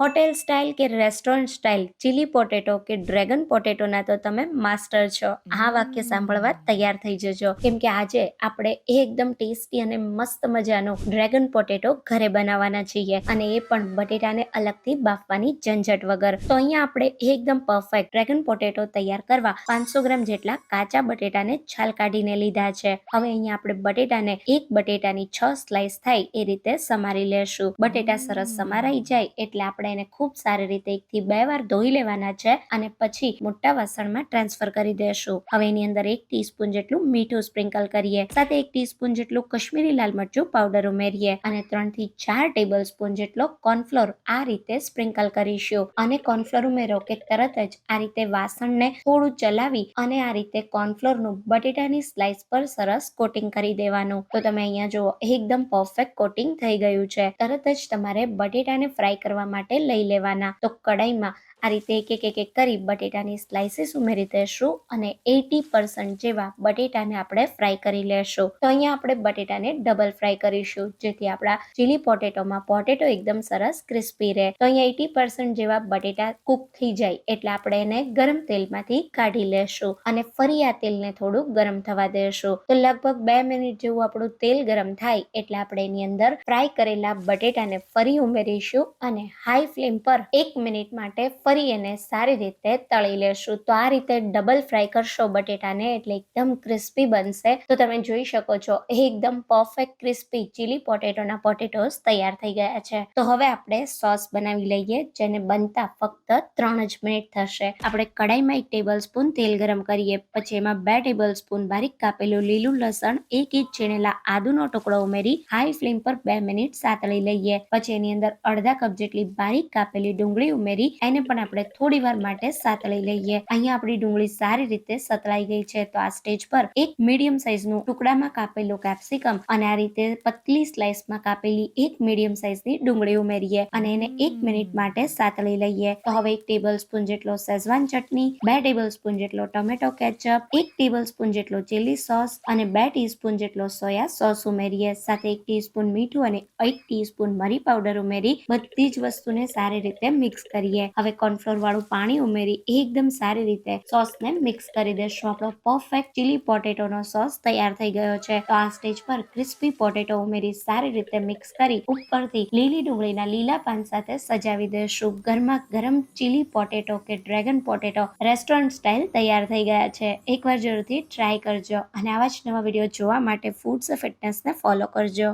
Hotel style કે restaurant style? Chilli potato કે dragon પોટેટોના તો તમે માસ્ટર છો. આ વાક્ય સાંભળવા તૈયાર થઈ જજો. કેમ કે આજે આપણે એકદમ ટેસ્ટી અને મસ્ત મજાનો ડ્રેગન પોટેટો ઘરે બનાવવાના છીએ અને એ પણ બટેટાને અલગથી બાફવાની ઝંઝટ વગર. તો અહીંયા આપણે એકદમ પરફેક્ટ ડ્રેગન પોટેટો તૈયાર કરવા પાંચસો ગ્રામ જેટલા કાચા બટેટાને છાલ કાઢીને લીધા છે. હવે અહીંયા આપણે બટેટાને એક બટેટાની છ સ્લાઇસ થાય એ રીતે સમારી લેશું. બટેટા સરસ સમારાઈ જાય એટલે આપણે એને ખૂબ સારી રીતે એકથી બે વાર ધોઈ લેવાના છે અને પછી મોટા વાસણમાં ટ્રાન્સફર કરી દેશું. હવે એની અંદર એક ટીસ્પૂન જેટલું મીઠું સ્પ્રિંકલ કરીએ. સાથે એક ટીસ્પૂન જેટલું કશ્મીરી લાલ મરચું પાવડર ઉમેરીએ અને ત્રણથી ચાર ટેબલ સ્પૂન જેટલો કોર્નફ્લોર આ રીતે સ્પ્રિંકલ કરીશું. અને કોર્નફ્લોર ઉમેરો કે તરત જ આ રીતે વાસણને થોડું ચલાવી અને આ રીતે કોર્નફ્લોરનું બટેટાની સ્લાઇસ પર સરસ કોટિંગ કરી દેવાનું. તો તમે અહીંયા જુઓ, એકદમ પરફેક્ટ કોટિંગ થઈ ગયું છે. તરત જ તમારે બટેટાને ફ્રાય કરવા માટે લઈ લેવાના. તો કડાઈમાં આ રીતે એક એક એક એક કરી બટેટાની સ્લાઇસીસ ઉમેરી દઈશું અને એટી પર્સન્ટ જેવા બટેટાને આપણે ફ્રાય કરી લેશું. તો અહીંયા આપણે બટેટાને ડબલ ફ્રાય કરીશું, જેથી આપણા ચીલી પોટેટોમાં પોટેટો એકદમ સરસ ક્રિસ્પી રહે. તો અહીંયા એટી પર્સન્ટ જેવા બટેટા કુક થઈ જાય, એટલે આપણે એને ગરમ તેલમાંથી કાઢી લેશું અને ફરી આ તેલને થોડું ગરમ થવા દેશું. તો લગભગ બે મિનિટ જેવું આપણું તેલ ગરમ થાય, એટલે આપણે એની અંદર ફ્રાય કરેલા બટેટાને ફરી ઉમેરીશું અને હાઈ ફ્લેમ પર એક મિનિટ માટે ફરી એને સારી રીતે તળી લેશું. તો આ રીતે ડબલ ફ્રાય કરશો બટેટાને એટલે એકદમ ક્રિસ્પી બનશે. તો તમે જોઈ શકો છો, એ એકદમ પરફેક્ટ ક્રિસ્પી ચીલી પોટેટોના પોટેટોસ તૈયાર થઈ ગયા છે. તો હવે આપણે સોસ બનાવી લઈએ, જેને બનતા ફક્ત ત્રણ જ મિનિટ થશે. આપણે કડાઈમાં એક ટેબલ સ્પૂન તેલ ગરમ કરીએ, પછી એમાં બે ટેબલ સ્પૂન બારીક કાપેલું લીલું લસણ, એક ઇંચ છીણેલા આદુનો ટુકડો ઉમેરી હાઈ ફ્લેમ પર બે મિનિટ સાતળી લઈએ. પછી એની અંદર અડધા કપ જેટલી બારીક કાપેલી ડુંગળી ઉમેરી, એને પણ આપણે થોડી વાર માટે સાતળી લઈએ. અહીંયા આપણી ડુંગળી સારી રીતે સતળાઈ ગઈ છે તો આ સ્ટેજ પર એક મીડિયમ સાઇઝનું ટુકડામાં કાપેલું કેપ્સિકમ અને આ રીતે પતલી સ્લાઇસમાં કાપેલી એક મીડિયમ સાઇઝની ડુંગળી ઉમેરીએ અને એને એક મિનિટ માટે સાતળી લઈએ. તો હવે એક ટેબલ સ્પૂન જેટલો સેઝવાન ચટણી, બે ટેબલ સ્પૂન જેટલો ટોમેટો કેચઅપ, એક ટેબલ સ્પૂન જેટલો ચીલી સોસ અને બે ટીસ્પૂન જેટલો સોયા સોસ ઉમેરીએ. સાથે એક ટીસ્પૂન મીઠું અને એક ટીસ્પૂન મરી પાવડર ઉમેરી બધી જ વસ્તુને સારી રીતે મિક્સ કરીએ. હવે કોર્નફ્લોર વાળું પાણી ઉમેરી એકદમ સારી રીતે સોસને મિક્સ કરી દેશું. આપણો પરફેક્ટ ચીલી પોટેટોનો સોસ તૈયાર થઈ ગયો છે. તો આ સ્ટેજ પર ક્રિસ્પી પોટેટો ઉમેરી સારી રીતે મિક્સ કરી ઉપરથી લીલી ડુંગળીના લીલા પાન સાથે સજાવી દેશું. ઘરમાં ગરમ ચીલી પોટેટો કે ડ્રેગન પોટેટો રેસ્ટોરન્ટ સ્ટાઇલ તૈયાર થઈ ગયા છે. એકવાર જરૂરથી ટ્રાય કરજો અને આવા જ નવા વીડિયો જોવા માટે ફૂડ્સ ફિટનેસને ફોલો કરજો.